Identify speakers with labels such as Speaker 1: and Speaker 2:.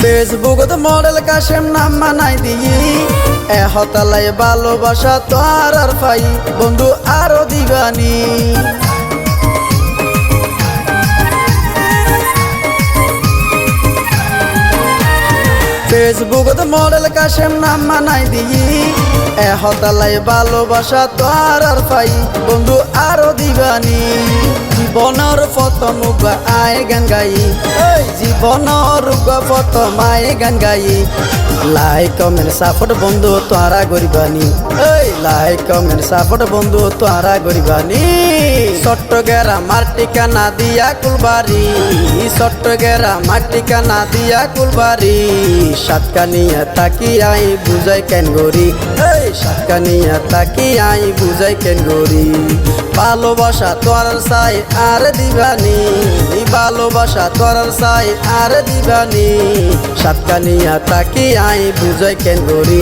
Speaker 1: ফেসবুকত model Kashem নাম মানাই দিই। এ হতালাই ভালোবাসা তোর আর পাই, বন্ধু আরও দিবানি। ফেসবুকত মডেল কাশেম নাম মানাই দিই। এ হতালাই ভালোবাসা তোর আর পাই, বন্ধু আরও দিবানি। জীবনের প্রথম আয় গান গাই। জীবনের প্রথম আয় গান গাই। লাইক কমেন্ট সাপোর্ট বন্ধু তোরা গরিবানি। লাইক কমেন্ট সাপোর্ট বন্ধু তোরা গরিবানি। চট্টগেরা মার ঠিকানা দিয়া কুলবাড়ি। চট্টগেরা মার ঠিকানা দিয়া কুলবাড়ি। সাতকানিয়া তাকি আই বুঝাই কেন গরি সাতকানিয়া তাকি আই বুঝাই কেন গরি ভালোবাসা তোর সাই আর দিবানি। ভালোবাসা তোর সাই আর দিবানি। সাতকানিয়া তাকি আই বুঝাই কেন গরি